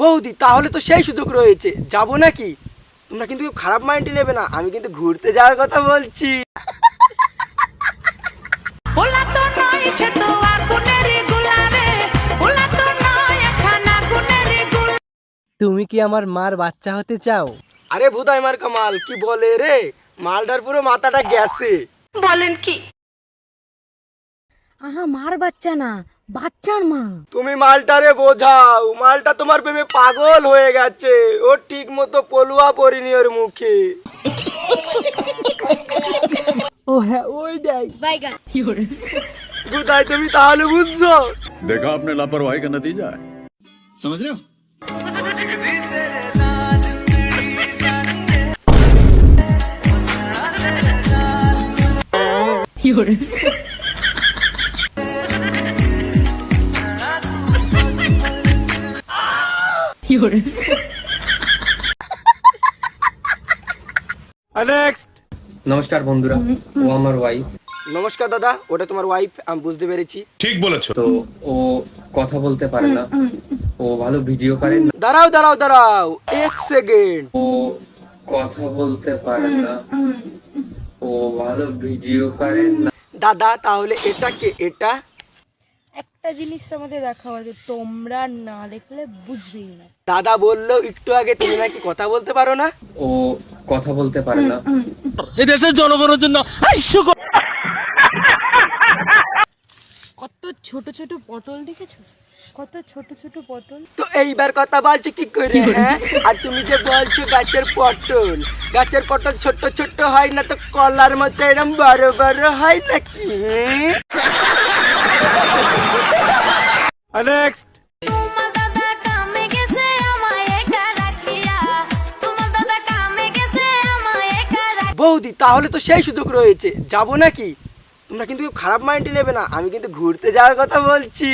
বৌদি তাহলে তো সেই সুযোগ রয়েছে। যাব নাকি? তোমরা কিন্তু খারাপ মাইন্ডে নেবে না। আমি কিন্তু ঘুরতে যাওয়ার কথা বলছি। তুমি কি আমার মার বাচ্চা হতে চাও? আরে ভুদাই মার কামাল কি বলে রে? মালটার পুরো মাথাটা গেছে। আহা মার বাচ্চা না বাচ্চার মা তুমি মালটারে বোঝাও মালটা তোমার প্রেমে পাগল হয়ে গেছে ও ঠিক মতো পলুয়া পরিনি ওর মুখে ও হ্যাঁ ওইটাই ভুদাই তুমি তাহলে বুঝছো देखा आपने लापरवाही का नतीजा है समझ रहे हो নমস্কার বন্ধুরা ও আমার ওয়াইফ নমস্কার দাদা ওটা তোমার ওয়াইফ আমি বুঝতে পেরেছি। তো ও কথা বলতে পারে না। ও ভালো ভিডিও করে না। দাঁড়াও দাঁড়াও দাঁড়াও এক সেকেন্ড ও কথা বলতে পারে না। ও ভালো ভিডিও করে না। দাদা তাহলে এটা কে? এটা একটা জিনিস আমাদের দেখাবো যে তোমরা না দেখলে বুঝবেই না। দাদা বলল একটু আগে তুমি নাকি কথা বলতে পারো না? ও কথা বলতে পারে না। কত ছোট ছোট পটল দেখেছ? কত ছোট ছোট পটল। তো এইবার কথা বলছো কি করে হ্যাঁ? আর তুমি যে বলছো গাছের পটল গাছের পটল ছোট ছোট হয় না তো কলার মতো এরম বড় বড় হয় নাকি তোমার দাদা কামে গেছে আমায় একা রাখিয়া তোমার দাদা কামে গেছে আমায় একা রাখিয়া। বৌদি তাহলে তো সেই সুযোগ রয়েছে। যাব নাকি? তোমরা কিন্তু কেউ খারাপ মাইন্ডে নেবে না। আমি কিন্তু ঘুরতে যাওয়ার কথা বলছি।